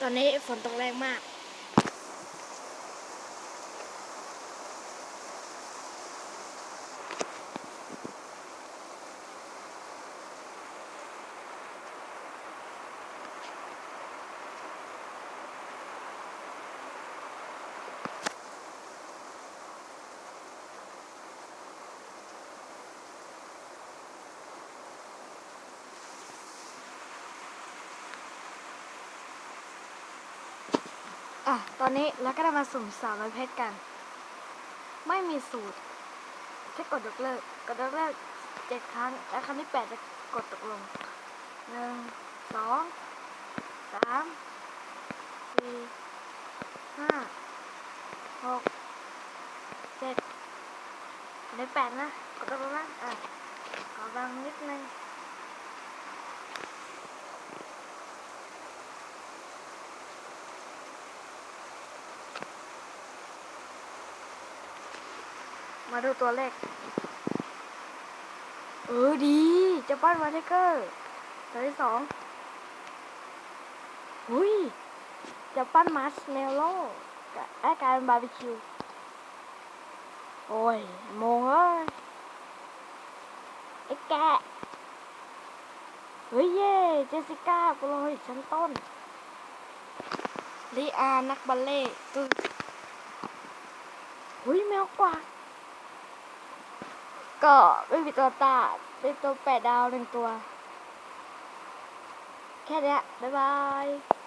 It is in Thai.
ตอนนี้ฝนตกแรงมาก อะ ตอนนี้เราก็ได้มาสุ่มสาวร้อยเพชรกัน ไม่มีสูตรแค่กดยกเลิก กดยกเลิกเจ็ดครั้ง และครั้งที่แปดจะกดตกลงหนึ่งสองสามสี่ห้าหกเจ็ดอันแปดนะ กดตกลงนะ อะ ขอบังนิดนึง มาดูตัวเลข เออดีจะปั้นมาเทเกอร์ตัวที่สองหุยจะปั้นมาร์ชเมลโล่กับแอคการบาร์บีคิว โอ้ยโมงเอ้ยไอ้แกะเฮ้ยเย่เจสิก้าโปรโลหิตชั้นต้นลีอานักบัลเล่ต์ตึ้งหุยแมวกวาด ก็ไม่มีตัวตาเป็นตัวแปดดาวหนึ่งตัว แค่นี้บ๊ายบาย